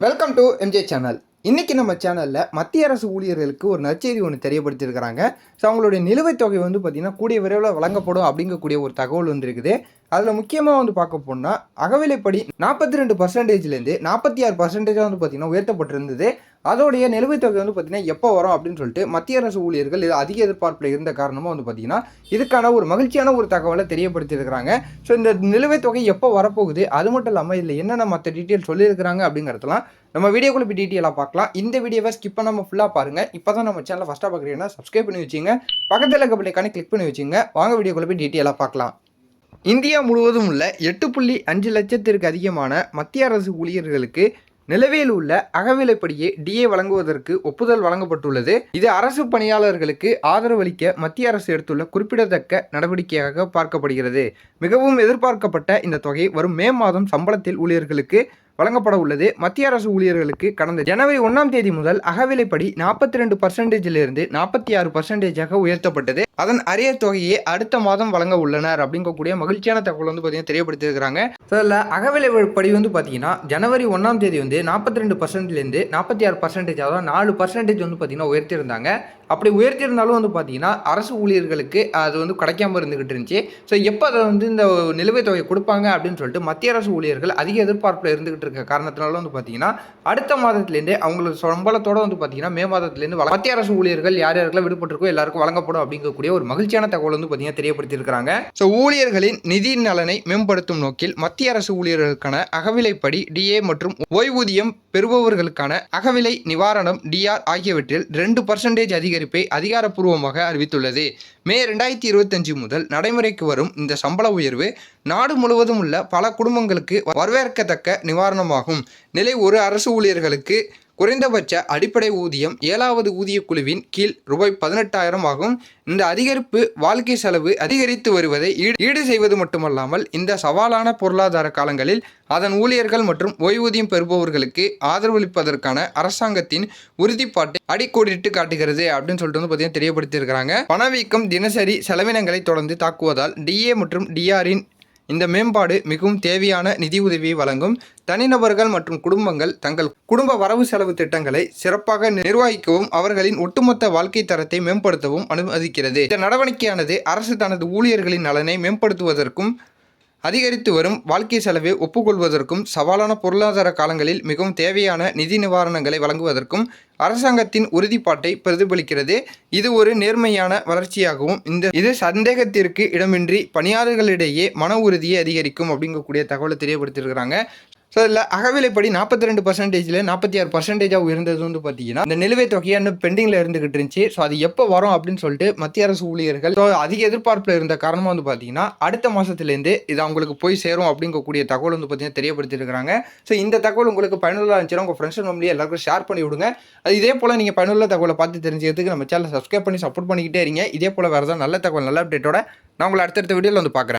Welcome to MJ channel இன்றைக்கி நம்ம சேனலில் மத்திய அரசு ஊழியர்களுக்கு ஒரு நற்செய்தி ஒன்று தெரியப்படுத்தியிருக்கிறாங்க. ஸோ அவங்களுடைய நிலுவைத் தொகை வந்து பார்த்திங்கன்னா கூடிய விரைவில் வழங்கப்படும் அப்படிங்கக்கூடிய ஒரு தகவல் வந்துருக்குது. அதில் முக்கியமாக வந்து பார்க்க போனால் அகவிலைப்படி நாற்பத்தி ரெண்டு பர்சன்டேஜ்லேருந்து நாற்பத்தி ஆறு பர்சன்டேஜாக வந்து பார்த்திங்கன்னா உயர்த்தப்பட்டிருந்தது. அதோடைய நிலுவைத் தொகை வந்து பார்த்திங்கன்னா எப்போ வரும் அப்படின்னு சொல்லிட்டு மத்திய அரசு ஊழியர்கள் இது அதிக எதிர்பார்ப்பில் இருந்த காரணமாக வந்து பார்த்திங்கன்னா இதுக்கான ஒரு மகிழ்ச்சியான ஒரு தகவலை தெரியப்படுத்தியிருக்கிறாங்க. ஸோ இந்த நிலுவைத் தொகை எப்போ வரப்போகுது? அது மட்டும் இல்லாமல் இதில் என்னென்ன மற்ற டீட்டெயில் சொல்லியிருக்கிறாங்க அப்படிங்கிறதெல்லாம் நம்ம வீடியோக்குள்ள போய் டீட்டெயிலாக பார்க்கலாம். இந்த வீடியோவை ஸ்கிப் பண்ணாமல் ஃபுல்லாக பாருங்கள் இப்போ தான் நம்ம சேனலை ஃபஸ்ட்டாக பார்க்குறீங்கன்னா சப்ஸ்கிரைப் பண்ணி வச்சுங்க பக்கத்தில் இருக்க பிள்ளைக்கான கிளிக் பண்ணி வச்சுங்க வாங்க வீடியோக்குள்ள போய் டீட்டெயிலாக பார்க்கலாம். இந்தியா முழுவதும் உள்ள எட்டு புள்ளி அஞ்சு லட்சத்திற்கு அதிகமான மத்திய அரசு ஊழியர்களுக்கு நிலவையில் உள்ள அகவிலைப்படியே டிஏ வழங்குவதற்கு ஒப்புதல் வழங்கப்பட்டுள்ளது. இது அரசு பணியாளர்களுக்கு ஆதரவளிக்க மத்திய அரசு எடுத்துள்ள குறிப்பிடத்தக்க நடவடிக்கையாக பார்க்கப்படுகிறது. மிகவும் எதிர்பார்க்கப்பட்ட இந்த தொகை வரும் மே மாதம் சம்பளத்தில் ஊழியர்களுக்கு வழங்கப்பட உள்ளது. மத்திய அரசு ஊழியர்களுக்கு கடந்த ஜனவரி ஒன்றாம் தேதி முதல் அகவிலைப்படி நாற்பத்தி ரெண்டு பர்சன்டேஜிலிருந்து நாற்பத்தி ஆறு பர்சன்டேஜாக உயர்த்தப்பட்டது. அதன் அரிய தொகையை அடுத்த மாதம் வழங்க உள்ளனர் அப்படிங்கக்கூடிய மகிழ்ச்சியான தகவல் வந்து பார்த்தீங்கன்னா தெரியப்படுத்தியிருக்கிறாங்க. ஸோ அதில் அகவிலைப்படி வந்து பார்த்தீங்கன்னா ஜனவரி ஒன்றாம் தேதி வந்து நாற்பத்தி ரெண்டு பர்சன்ட்லேருந்து நாற்பத்தி ஆறு பர்சன்டேஜ் அதாவது நாலு பர்சன்டேஜ் வந்து பார்த்தீங்கன்னா உயர்த்தியிருந்தாங்க. அப்படி உயர்த்தியிருந்தாலும் வந்து பார்த்தீங்கன்னா அரசு ஊழியர்களுக்கு அது வந்து கிடைக்காம இருந்துக்கிட்டு இருந்துச்சு. ஸோ எப்போ அதை வந்து இந்த நிலுவைத் தொகை கொடுப்பாங்க அப்படின்னு சொல்லிட்டு மத்திய அரசு ஊழியர்கள் அதிக எதிர்பார்ப்பில் இருந்துகிட்டு இருக்க காரணத்தினால வந்து பார்த்தீங்கன்னா அடுத்த மாதத்துலேருந்தே அவங்களுக்கு சம்பளத்தோட வந்து பார்த்தீங்கன்னா மே மாதத்துலேருந்து மத்திய அரசு ஊழியர்கள் யார் யாருக்கெல்லாம் விடுபட்டிருக்கோ எல்லாருக்கும் வழங்கப்படும் அப்படிங்கக்கூடிய ஒரு மகிழ்ச்சியான தகவல் வந்து பார்த்தீங்கன்னா தெரியப்படுத்தியிருக்கிறாங்க. ஸோ ஊழியர்களின் நிதி நலனை மேம்படுத்தும் நோக்கில் மத்திய அரசு ஊழியர்களுக்கான அகவிலைப்படி டிஏ மற்றும் ஓய்வூதியம் பெறுபவர்களுக்கான அகவிலை நிவாரணம் டிஆர் ஆகியவற்றில் ரெண்டு பர்சன்டேஜ் அதிகரிப்பை அதிகாரப்பூர்வமாக அறிவித்துள்ளது. மே ரெண்டாயிரத்தி இருபத்தஞ்சு முதல் நடைமுறைக்கு வரும் இந்த சம்பள உயர்வு நாடு முழுவதும் உள்ள பல குடும்பங்களுக்கு வரவேற்கத்தக்க நிவாரணமாகும். நிலை ஒரு அரசு ஊழியர்களுக்கு குறைந்தபட்ச அடிப்படை ஊதியம் ஏழாவது ஊதிய குழுவின் கீழ் ரூபாய் பதினெட்டாயிரம் ஆகும். இந்த அதிகரிப்பு வாழ்க்கை செலவு அதிகரித்து வருவதை ஈடு ஈடு செய்வது மட்டுமல்லாமல் இந்த சவாலான பொருளாதார காலங்களில் அதன் ஊழியர்கள் மற்றும் ஓய்வூதியம் பெறுபவர்களுக்கு ஆதரவளிப்பதற்கான அரசாங்கத்தின் உறுதிப்பாட்டை அடிக்கோடிட்டு காட்டுகிறது அப்படின்னு சொல்லிட்டு வந்து பார்த்தீங்கன்னா தெரியப்படுத்தியிருக்கிறாங்க. பணவீக்கம் தினசரி செலவினங்களை தொடர்ந்து தாக்குவதால் டிஏ மற்றும் டிஆரின் இந்த மேம்பாடு மிகவும் தேவையான நிதி உதவியை வழங்கும் தனிநபர்கள் மற்றும் குடும்பங்கள் தங்கள் குடும்ப வரவு செலவு திட்டங்களை சிறப்பாக நிர்வகிக்கவும் அவர்களின் ஒட்டுமொத்த வாழ்க்கை தரத்தை மேம்படுத்தவும் அனுமதிக்கிறது. இந்த நடவடிக்கையானது அரசு தனது ஊழியர்களின் நலனை மேம்படுத்துவதற்கும் அதிகரித்து வரும் வாழ்க்கை செலவை ஒப்புக்கொள்வதற்கும் சவாலான பொருளாதார காலங்களில் மிகவும் தேவையான நிதி நிவாரணங்களை வழங்குவதற்கும் அரசாங்கத்தின் உறுதிப்பாட்டை பிரதிபலிக்கிறது. இது ஒரு நேர்மையான வளர்ச்சியாகவும் இந்த இது சந்தேகத்திற்கு இடமின்றி பணியாளர்களிடையே மன உறுதியை அதிகரிக்கும் அப்படிங்கக்கூடிய தகவலை தெரியப்படுத்தியிருக்கிறாங்க. ஸோ இதில் அகவிலைப்படி நாற்பத்தி ரெண்டு பர்சன்டேஜில் நாற்பத்தி ஆறு பர்சன்டேஜாக உயர்ந்தது வந்து பார்த்தீங்கன்னா இந்த நிலுவைத் தொகையை இன்னும் பெண்டிங்கில் இருந்துகிட்டு இருந்துச்சு. ஸோ அது எப்போ வரும் அப்படின்னு சொல்லிட்டு மத்திய அரசு ஊழியர்கள் ஸோ அதிக எதிர்பார்ப்பில் இருந்த காரணமாக வந்து பார்த்தீங்கன்னா அடுத்த மாதத்துலேருந்து இது அவங்களுக்கு போய் சேரும் அப்படிங்கக்கூடிய தகவல் வந்து பார்த்தீங்கன்னா தெரியப்படுத்திருக்கிறாங்க ஸோ இந்த தகவல் உங்களுக்கு பயனுள்ள இருந்துச்சுன்னா உங்கள் ஃப்ரெண்ட்ஸ் ஃபேமிலி எல்லாருக்கும் ஷேர் பண்ணி விடுங்க. அது இதே போல் நீங்கள் பயனுள்ள தகவலை பார்த்து தெரிஞ்சுக்கிறதுக்கு நம்ம சேனலை சப்ஸ்கிரைப் பண்ணி சப்போர்ட் பண்ணிக்கிட்டே இருங்க. இதே போல் வேறு ஏதாவது நல்ல தகவல் நல்ல அப்டேட்டோட நான் உங்களை அடுத்தடுத்த வீடியோவில் வந்து பார்க்குறேன்